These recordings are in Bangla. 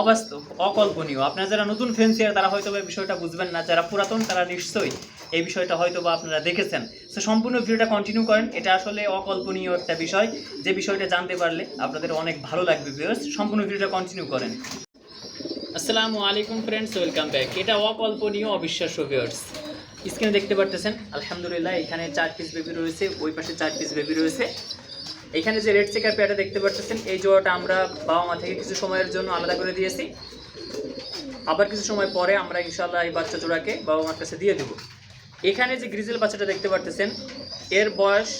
অবাস্তব, অকল্পনীয়। আপনারা যারা নতুন ফেন্সিয়ার তারা হয়তো এই বিষয়টা বুঝবেন না। যারা পুরাতন, তারা নিশ্চয়ই এই বিষয়টা হয়তো বা আপনারা দেখেছেন। তো সম্পূর্ণ ভিডিওটা কন্টিনিউ করেন। এটা আসলে অকল্পনীয় একটা বিষয়। যে বিষয়টা জানতে পারলে আপনাদের অনেক ভালো লাগবে ভিউয়ার্স সম্পূর্ণ ভিডিওটা কন্টিনিউ করেন। আসসালামু আলাইকুম ফ্রেন্ডস ওয়েলকাম ব্যাক এটা অকল্পনীয়, অবিশ্বাস্য ভিউয়ার্স স্ক্রিনে দেখতে পারতেছেন, আলহামদুলিল্লাহ, এখানে চার পিস বেবি রয়েছে। ওই পাশে চার পিস বেবি রয়েছে। এখানে যে রেড চেকার পেয়ারটা দেখতে পারতেছেন, এই জোড়াটা আমরা বাবা মা থেকে কিছু সময়ের জন্য আলাদা করে দিয়েছি। আবার কিছু সময় পরে আমরা ইনশাল্লাহ এই বাচ্চা জোড়াকে বাবা মার কাছে দিয়ে দেবো। এখানে যে গ্রিজেল বাচ্চাটা দেখতে পারতেছেন, এর বয়স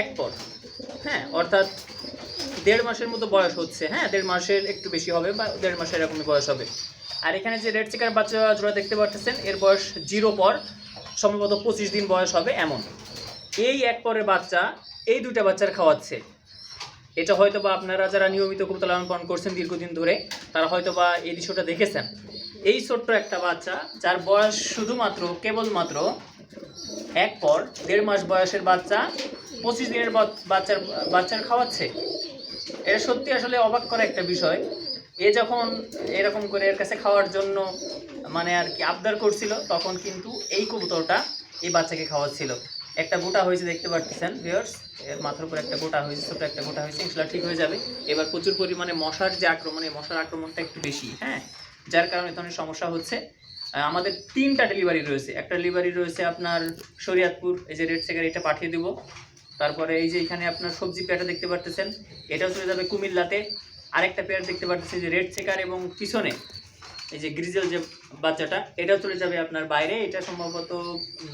এক পর। হ্যাঁ অর্থাৎ দেড় মাসের মতো বয়স হচ্ছে। হ্যাঁ দেড় মাসের একটু বেশি হবে বা দেড় মাসের এরকমই বয়স হবে। আর এখানে যে রেড চেকার বাচ্চা জোড়া দেখতে পারতেছেন, এর বয়স জিরো পর, সম্ভবত পঁচিশ দিন বয়স হবে এমন। এই এক পরের বাচ্চা এই দুইটা বাচ্চার খাওয়াচ্ছে। এটা হয়তো বা আপনারা যারা নিয়মিত কবুতর লালন পালন করছেন দীর্ঘদিন ধরে, তারা হয়তো বা এই দৃশ্যটা দেখেছেন। এই ছোট্ট একটা বাচ্চা, যার বয়স শুধুমাত্র, কেবলমাত্র এক পর দেড় মাস বয়সের বাচ্চা, পঁচিশ দিনের বাচ্চার বাচ্চার খাওয়াচ্ছে। এটা সত্যি আসলে অবাক করা একটা বিষয়। এ যখন এরকম করে এর কাছে খাওয়ার জন্য মানে আর কি আবদার করছিল, তখন কিন্তু এই কবুতরটা এই বাচ্চাকে খাওয়াচ্ছিল। একটা গোটা হয়েছে, দেখতে পাচ্ছেন ভিউয়ার্স এর মাথার উপর একটা গোটা হয়েছে ছোট একটা গোটা হয়েছে, ইনশাল্লাহ ঠিক হয়ে যাবে। এবার প্রচুর পরিমাণে মশার যে আক্রমণ, এই মশার আক্রমণটা একটু বেশি হ্যাঁ? যার কারণে ধরনের সমস্যা হচ্ছে। আমাদের তিনটা ডেলিভারি রয়েছে। একটা ডেলিভারি রয়েছে আপনার শরিয়াতপুর, এই যে রেড সেকার, এটা পাঠিয়ে দেবো। তারপরে এই যে এখানে আপনার সবজি পেয়ারটা দেখতে পারতেছেন, এটাও চলে যাবে কুমিল্লাতে। আরেকটা পেয়ার দেখতে পারতেছেন যে রেড চেকার এবং পিছনে এই যে গ্রিজেল যে বাচ্চাটা, এটাও চলে যাবে আপনার বাইরে। এটা সম্ভবত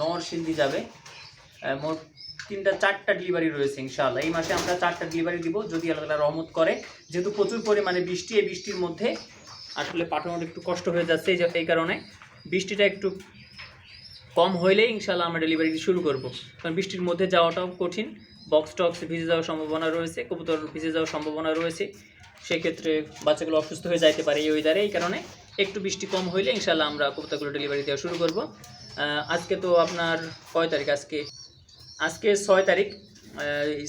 নরসিংদী যাবে। মোট তিনটা, চারটা ডেলিভারি রয়েছে ইনশাআল্লাহ। এই মাসে আমরা চারটা ডেলিভারি দিব, যদি আল্লাহ রহমত করে। যেহেতু প্রচুর পরিমাণে বৃষ্টি, এই বৃষ্টির মধ্যে আসলে পাঠানোর একটু কষ্ট হয়ে যাচ্ছে এই কারণে। বৃষ্টিটা একটু কম হইলেই ইনশাল্লাহ আমরা ডেলিভারি শুরু করব। কারণ বৃষ্টির মধ্যে যাওয়াটাও কঠিন। বক্স টক্স ভিজে যাওয়ার সম্ভাবনা রয়েছে, কবুতর ভিজে যাওয়ার সম্ভাবনা রয়েছে। সেক্ষেত্রে বাচ্চাগুলো অসুস্থ হয়ে যাইতে পারে এই ওয়েদারে এই কারণে একটু বৃষ্টি কম হইলে ইনশাল্লাহ আমরা কবুতরগুলো ডেলিভারি দেওয়া শুরু করব। আজকে তো আপনার কয় তারিখ? আজকে আজকে ছয় তারিখ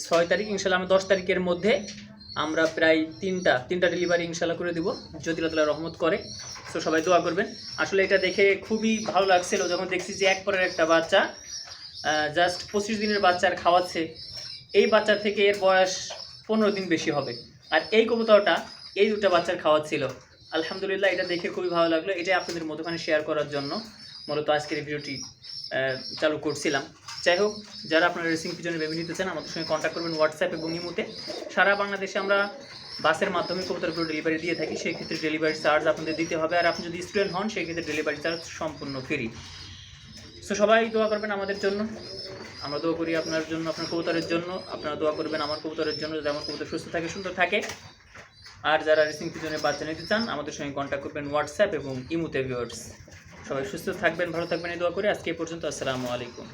ছয় তারিখ ইনশাল্লাহ আমরা দশ তারিখের মধ্যে আমরা প্রায় তিনটা তিনটা ডেলিভারি ইনশাল্লাহ করে দেবো, যদি আল্লাহ রহমত করে। তো সবাই দোয়া করবেন। আসলে এটা দেখে খুবই ভালো লাগছিল যখন দেখছি যে এক পরের একটা বাচ্চা জাস্ট পঁচিশ দিনের বাচ্চার খাওয়াচ্ছে। এই বাচ্চার থেকে এর বয়স পনেরো দিন বেশি হবে। আর এই কবুতরটা এই দুটো বাচ্চার খাওয়াচ্ছিল। আলহামদুলিল্লাহ এটা দেখে খুবই ভালো লাগল। এটাই আপনাদের মধ্যখানে শেয়ার করার জন্য মূলত আজকের ভিডিওটি চালু করছিলাম। যাই হোক, যারা আপনারা রেসিং পিছনে ভেবে নিতে চান, আমাদের সঙ্গে কন্ট্যাক্ট করবেন হোয়াটসঅ্যাপ এবং ইমুতে সারা বাংলাদেশে আমরা বাসের মাধ্যমে কবুতরগুলো ডেলিভারি দিয়ে থাকি, সেই ক্ষেত্রে ডেলিভারি চার্জ আপনাদের দিতে হবে। আর আপনি যদি স্টুডেন্ট হন, সেই ক্ষেত্রে ডেলিভারি চার্জ সম্পূর্ণ ফ্রি সো সবাই দোয়া করবেন আমাদের জন্য। আমরা দোয়া করি আপনার জন্য, আপনার কবুতরের জন্য। আপনারা দোয়া করবেন আমার কবুতরের জন্য, যাতে আমার কবুতর সুস্থ থাকে, সুন্দর থাকে। আর যারা রেসিং পিছনে বাচ্চা নিতে চান, আমাদের সঙ্গে কন্ট্যাক্ট করবেন হোয়াটসঅ্যাপ এবং ইমুতে ভিউয়ার্স সবাই সুস্থ থাকবেন, ভালো থাকবেন, এই দোয়া করে। আজকে পর্যন্ত, আসসালামু আলাইকুম।